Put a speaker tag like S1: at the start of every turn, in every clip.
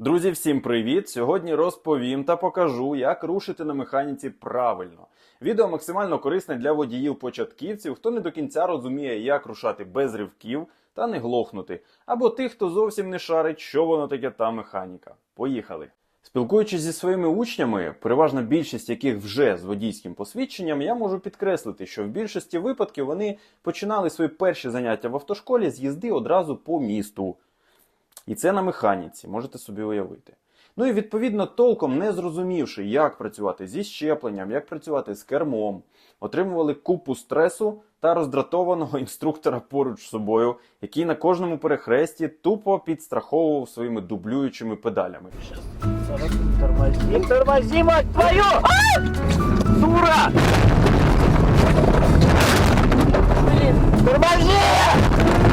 S1: Друзі, всім привіт! Сьогодні розповім та покажу, як рушити на механіці правильно. Відео максимально корисне для водіїв-початківців, хто не до кінця розуміє, як рушати без ривків та не глохнути, або тих, хто зовсім не шарить, що воно таке та механіка. Поїхали! Спілкуючись зі своїми учнями, переважна більшість яких вже з водійським посвідченням, я можу підкреслити, що в більшості випадків вони починали свої перші заняття в автошколі з їзди одразу по місту. І це на механіці, можете собі уявити. Ну і відповідно, толком не зрозумівши, як працювати зі щепленням, як працювати з кермом, отримували купу стресу та роздратованого інструктора поруч з собою, який на кожному перехресті тупо підстраховував своїми дублюючими педалями.
S2: Тормози, твою! Дура! Блин, тормози!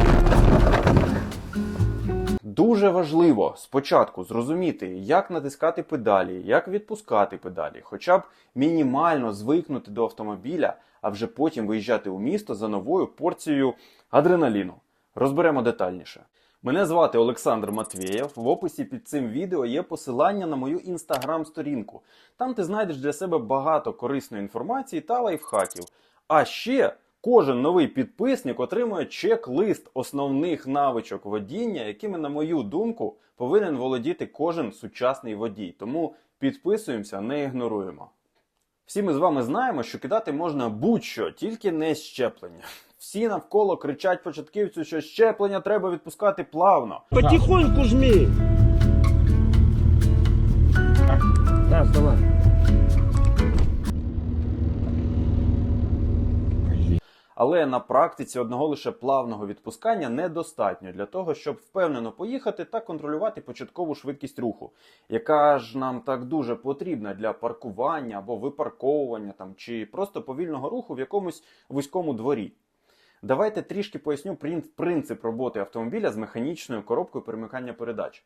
S1: Дуже важливо спочатку зрозуміти, як натискати педалі, як відпускати педалі, хоча б мінімально звикнути до автомобіля, а вже потім виїжджати у місто за новою порцією адреналіну. Розберемо детальніше. Мене звати Олександр Матвєєв. В описі під цим відео є посилання на мою інстаграм-сторінку. Там ти знайдеш для себе багато корисної інформації та лайфхаків. А ще кожен новий підписник отримує чек-лист основних навичок водіння, якими, на мою думку, повинен володіти кожен сучасний водій. Тому підписуємося, не ігноруємо. Всі ми з вами знаємо, що кидати можна будь-що, тільки не щеплення. Всі навколо кричать початківцю, що щеплення треба відпускати плавно.
S2: Потихоньку жми! Да, давай.
S1: Але на практиці одного лише плавного відпускання недостатньо для того, щоб впевнено поїхати та контролювати початкову швидкість руху, яка ж нам так дуже потрібна для паркування або випарковування там чи просто повільного руху в якомусь вузькому дворі. Давайте трішки поясню принцип роботи автомобіля з механічною коробкою перемикання передач.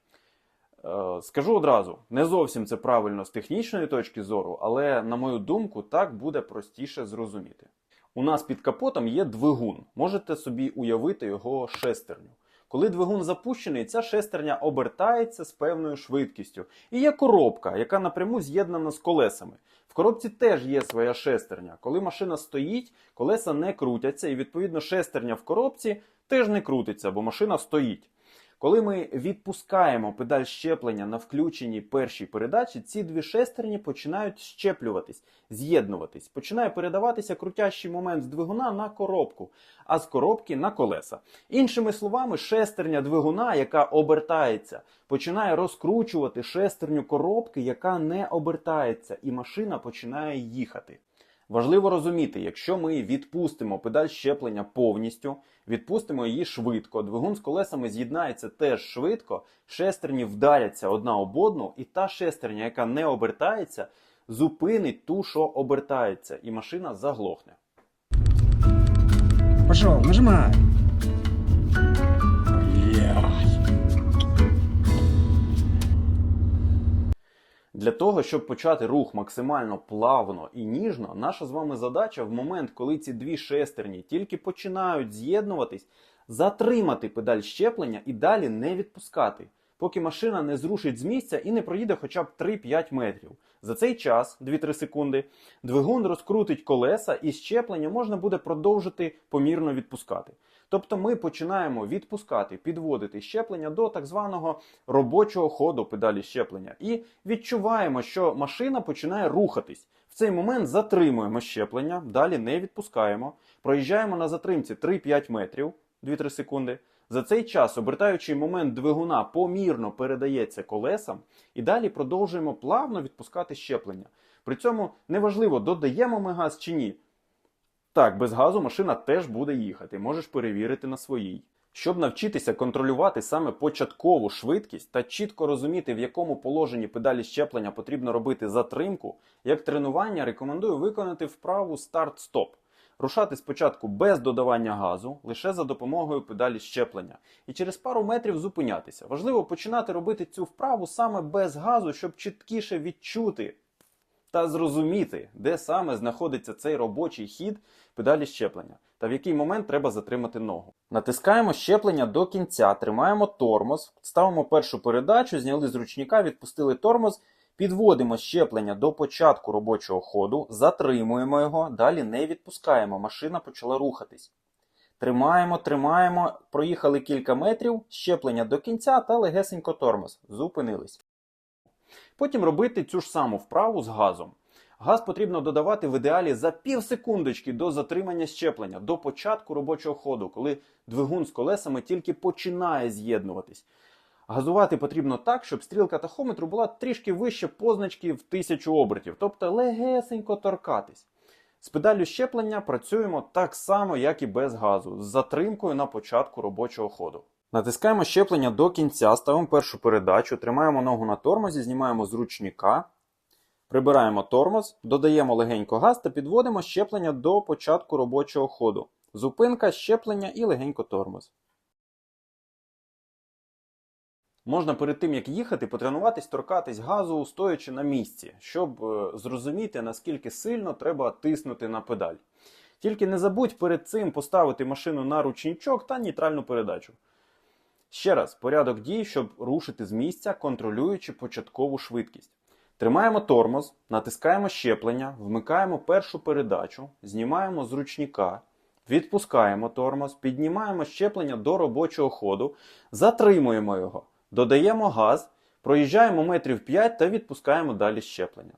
S1: Е, Скажу одразу, не зовсім це правильно з технічної точки зору, але на мою думку, так буде простіше зрозуміти. У нас під капотом є двигун. Можете собі уявити його шестерню. Коли двигун запущений, ця шестерня обертається з певною швидкістю. І є коробка, яка напряму з'єднана з колесами. В коробці теж є своя шестерня. Коли машина стоїть, колеса не крутяться, і відповідно шестерня в коробці теж не крутиться, бо машина стоїть. Коли ми відпускаємо педаль щеплення на включеній першій передачі, ці дві шестерні починають щеплюватись, з'єднуватись. Починає передаватися крутящий момент з двигуна на коробку, а з коробки на колеса. Іншими словами, шестерня двигуна, яка обертається, починає розкручувати шестерню коробки, яка не обертається, і машина починає їхати. Важливо розуміти, якщо ми відпустимо педаль щеплення повністю, відпустимо її швидко, двигун з колесами з'єднається теж швидко, шестерні вдаряться одна об одну, і та шестерня, яка не обертається, зупинить ту, що обертається, і машина заглохне.
S2: Пошел, нажимай!
S1: Для того, щоб почати рух максимально плавно і ніжно, наша з вами задача в момент, коли ці дві шестерні тільки починають з'єднуватись, затримати педаль щеплення і далі не відпускати, поки машина не зрушить з місця і не проїде хоча б 3-5 метрів. За цей час, 2-3 секунди, двигун розкрутить колеса і щеплення можна буде продовжити помірно відпускати. Тобто ми починаємо відпускати, підводити щеплення до так званого робочого ходу педалі щеплення і відчуваємо, що машина починає рухатись. В цей момент затримуємо щеплення, далі не відпускаємо, проїжджаємо на затримці 3-5 метрів, 2-3 секунди. За цей час обертаючий момент двигуна помірно передається колесам, і далі продовжуємо плавно відпускати щеплення. При цьому неважливо, додаємо ми газ чи ні. Так, без газу машина теж буде їхати, можеш перевірити на своїй. Щоб навчитися контролювати саме початкову швидкість та чітко розуміти, в якому положенні педалі щеплення потрібно робити затримку, як тренування рекомендую виконати вправу старт-стоп. Рушати спочатку без додавання газу, лише за допомогою педалі щеплення, і через пару метрів зупинятися. Важливо починати робити цю вправу саме без газу, щоб чіткіше відчути та зрозуміти, де саме знаходиться цей робочий хід педалі щеплення. та в який момент треба затримати ногу. Натискаємо щеплення до кінця, тримаємо тормоз, ставимо першу передачу, зняли з ручника, відпустили тормоз, підводимо щеплення до початку робочого ходу, затримуємо його, далі не відпускаємо, машина почала рухатись. Тримаємо, тримаємо, проїхали кілька метрів, щеплення до кінця та легесенько тормоз. Зупинились. Потім робити цю ж саму вправу з газом. Газ потрібно додавати в ідеалі за пів секундочки до затримання щеплення, до початку робочого ходу, коли двигун з колесами тільки починає з'єднуватись. Газувати потрібно так, щоб стрілка тахометру була трішки вище позначки в 1000 обертів, тобто легесенько торкатись. З педаллю щеплення працюємо так само, як і без газу, з затримкою на початку робочого ходу. Натискаємо щеплення до кінця, ставимо першу передачу, тримаємо ногу на тормозі, знімаємо з ручника, прибираємо тормоз, додаємо легенько газ та підводимо щеплення до початку робочого ходу. Зупинка, щеплення і легенько тормоз. Можна перед тим, як їхати, потренуватись торкатись газу, стоячи на місці, щоб е, зрозуміти, наскільки сильно треба тиснути на педаль. Тільки не забудь перед цим поставити машину на ручничок та нейтральну передачу. Ще раз, порядок дій, щоб рушити з місця, контролюючи початкову швидкість. Тримаємо тормоз, натискаємо щеплення, вмикаємо першу передачу, знімаємо з ручника, відпускаємо тормоз, піднімаємо щеплення до робочого ходу, затримуємо його, додаємо газ, проїжджаємо метрів 5 та відпускаємо далі щеплення.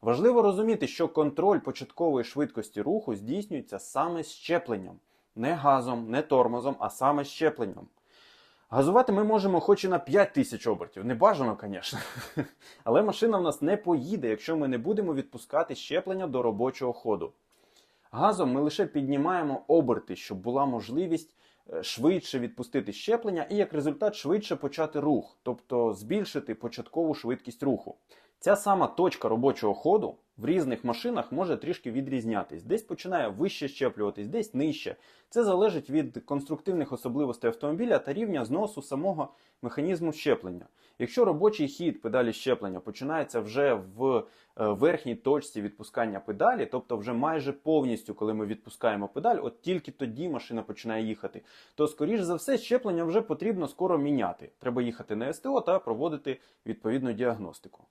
S1: Важливо розуміти, що контроль початкової швидкості руху здійснюється саме щепленням. Не газом, не тормозом, а саме щепленням. Газувати ми можемо хоч і на 5 тисяч обертів. Не бажано, звісно. Але машина в нас не поїде, якщо ми не будемо відпускати щеплення до робочого ходу. Газом ми лише піднімаємо оберти, щоб була можливість е, швидше відпустити щеплення і як результат швидше почати рух, тобто збільшити початкову швидкість руху. Ця сама точка робочого ходу в різних машинах може трішки відрізнятись. Десь починає вище щеплюватись, десь нижче. Це залежить від конструктивних особливостей автомобіля та рівня зносу самого механізму щеплення. Якщо робочий хід педалі щеплення починається вже в е, верхній точці відпускання педалі, тобто вже майже повністю, коли ми відпускаємо педаль, от тільки тоді машина починає їхати, то скоріш за все щеплення вже потрібно скоро міняти. Треба їхати на СТО та проводити відповідну діагностику.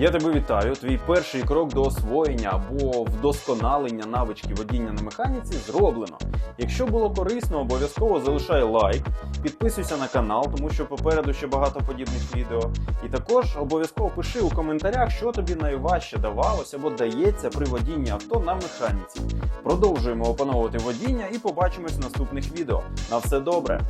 S1: Я тебе вітаю. Твій перший крок до освоєння або вдосконалення навички водіння на механіці зроблено. Якщо було корисно, обов'язково залишай лайк, підписуйся на канал, тому що попереду ще багато подібних відео. І також обов'язково пиши у коментарях, що тобі найважче давалося або дається при водінні авто на механіці. Продовжуємо опановувати водіння і побачимось в наступних відео. На все добре!